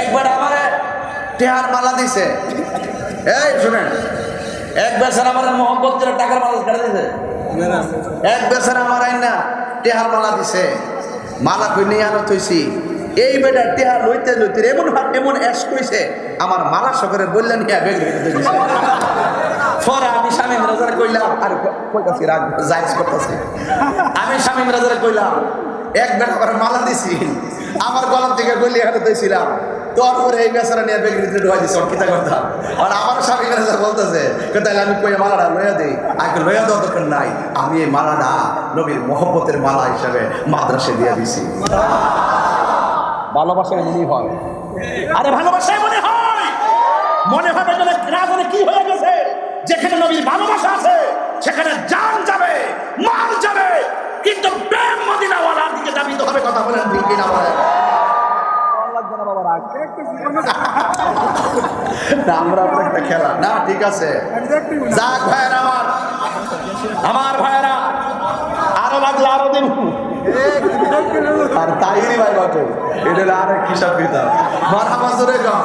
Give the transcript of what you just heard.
একবার আমারে টেহার মালা দিছে। এই, শুনেন। এক বেচার আমার মোহাম্মদ করে টাকার মালা কেটে দিছে। এক বেচার আমার আইনা টেহার মালা দিছে। মালা কই নিয়ে আনো থইছি এই বেটা টেহা লইতে লইতে এমন এমন অ্যাস কইছে, আমার মালা সকরে বললেন কি বেগ পরে আমি স্বামী রাজারে কইলাম, আর কইতাছি রাগ জায়েজ করতেছি। আমি স্বামী রাজারে কইলাম এক বেটা করে মালা দিছি। আমার গলার থেকে গলি এখানে দিয়েছিলাম পরে এই বেচারা নিয়ে কিতা কথা। আর আমার স্বামী বলতেছে তাহলে আমি কই মালাটা দিই? আগে দেওয়া দরকার নাই, আমি এই মালাটা নবীর মহব্বতের মালা হিসাবে মাদ্রাসে দিয়ে দিছি। ভালোবাসা মনে হয়। আরে ভালোবাসায় মনে হয়! মনে হবে আমরা একটা খেলা। না, ঠিক আছে। যাক, ভাইয়ের আমার। আমার ভাইয়েরা, আরও লাগলে আরও দিন। আর তাই ভাই বটে এটা আরেক হিসাব কিতাব। মারা মাসুরে গান